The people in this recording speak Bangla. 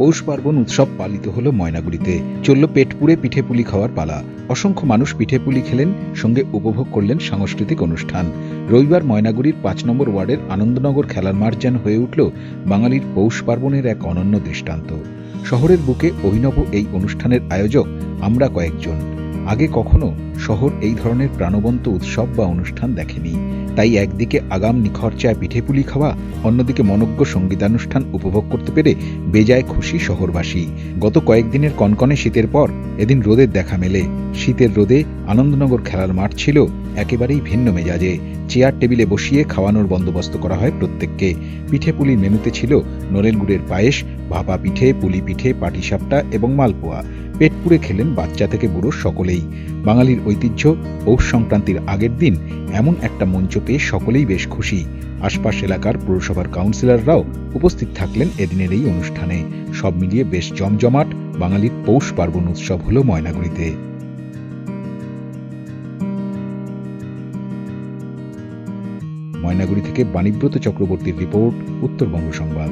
পৌষ পার্বণ উৎসব পালিত হল ময়নাগুড়িতে। চলল পেটপুরে পিঠে পুলি খাওয়ার পালা। অসংখ্য মানুষ পিঠে পুলি খেলেন, সঙ্গে উপভোগ করলেন সাংস্কৃতিক অনুষ্ঠান। রবিবার ময়নাগুড়ির পাঁচ নম্বর ওয়ার্ডের আনন্দনগর খেলার মাঠ যেন হয়ে উঠল বাঙালির পৌষ পার্বণের এক অনন্য দৃষ্টান্ত। শহরের বুকে অভিনব এই অনুষ্ঠানের আয়োজক আমরা কয়েকজন। আগে কখনো শহর এই ধরনের প্রাণবন্ত উৎসব বা অনুষ্ঠান দেখেনি। তাই একদিকে আগাম নিখরচায় পিঠেপুলি খাওয়া, অন্যদিকে মনজ্ঞ সঙ্গীতানুষ্ঠান উপভোগ করতে পেরে বেজায় খুশি শহরবাসী। গত কয়েকদিনের কনকনে শীতের পর এদিন রোদের দেখা মেলে। শীতের রোদে আনন্দনগর খেলার মাঠ ছিল একেবারেই ভিন্ন মেজাজে। চেয়ার টেবিলে বসিয়ে খাওয়ানোর বন্দোবস্ত করা হয় প্রত্যেককে। পিঠে পুলির মেনুতে ছিল নরেল গুড়ের পায়েস ভাপা পিঠে, পুলি পিঠে, পাটিসাপটা এবং মালপোয়া। পেট পুড়ে খেলেন বাচ্চা থেকে বুড়ো সকলেই। বাঙালির ঐতিহ্য, পৌষ সংক্রান্তির আগের দিন এমন একটা মঞ্চ পেয়ে সকলেই বেশ খুশি। আশপাশ এলাকার পুরসভার কাউন্সিলররাও উপস্থিত থাকলেন এদিনের এই অনুষ্ঠানে। সব মিলিয়ে বেশ জমজমাট বাঙালির পৌষ পার্বণ উৎসব হল ময়নাগুড়িতে। ময়নাগুড়ি থেকে বাণীব্রত চক্রবর্তীর রিপোর্ট, উত্তরবঙ্গ সংবাদ।